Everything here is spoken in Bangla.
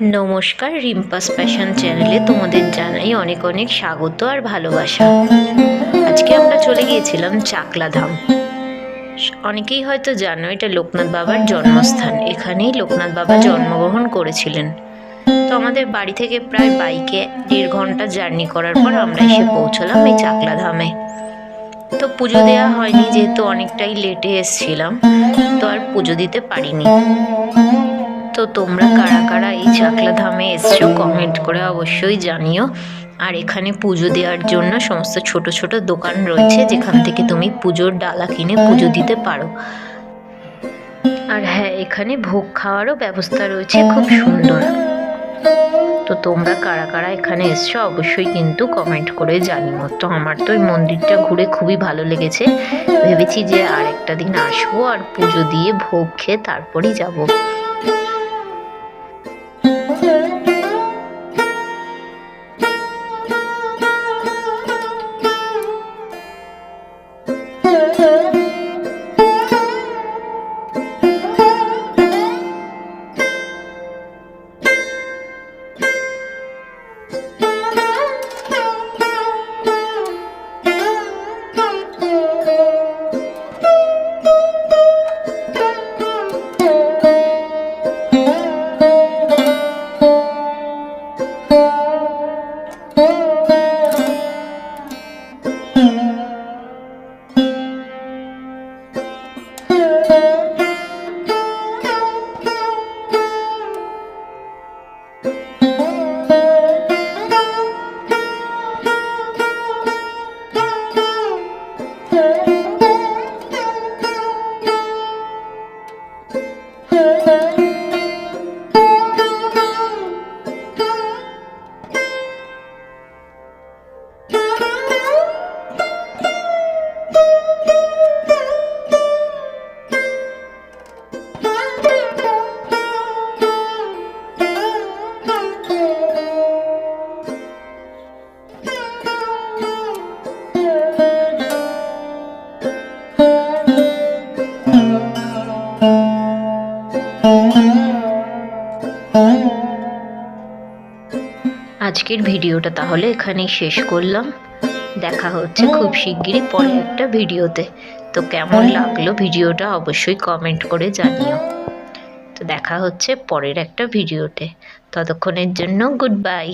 নমস্কার রিম্পাস প্যাশন চ্যানেলে তোমাদের জানাই অনেক অনেক স্বাগত আর ভালোবাসা। আজকে আমরা চলে গিয়েছিলাম চাকলা ধাম অনেকেই হয়তো জানো এটা লোকনাথ বাবার জন্মস্থান। এখানেই লোকনাথ বাবা জন্মগ্রহণ করেছিলেন। তো আমাদের বাড়ি থেকে প্রায় বাইকে দেড় ঘণ্টা জার্নি করার পর আমরা এসে পৌঁছলাম এই চাকলা ধামে তো পুজো দেওয়া হয়নি, যেহেতু অনেকটাই লেটে এসছিলাম। তো আর পুজো দিতে পারিনি। তোমরা কারা কারা এই চাকলা ধামে এসছো কমেন্ট করে অবশ্যই জানিও। আর এখানে পুজো দেওয়ার জন্য সমস্ত ছোট ছোট দোকান রয়েছে, যেখান থেকে তুমি পুজোর ডালা কিনে পুজো দিতে পারো। আর হ্যাঁ এখানে ভোগ খাওয়ারও ব্যবস্থা রয়েছে, খুব সুন্দর। তো তোমরা কারা কারা এখানে এসছো, অবশ্যই কিন্তু কমেন্ট করে জানিও। তো আমার তো এই মন্দিরটা ঘুরে খুবই ভালো লেগেছে। ভেবেছি যে আর একটা দিন আসব আর পুজো দিয়ে ভোগ খেয়ে তারপরেই যাব। Müzik আজকের ভিডিওটা তাহলে এখানেই শেষ করলাম। দেখা হচ্ছে খুব শিগগিরই পরে একটা ভিডিওতে। তো কেমন লাগল ভিডিওটা অবশ্যই কমেন্ট করে জানিও। তো দেখা হচ্ছে পরের একটা ভিডিওতে। ততক্ষণের জন্য গুড বাই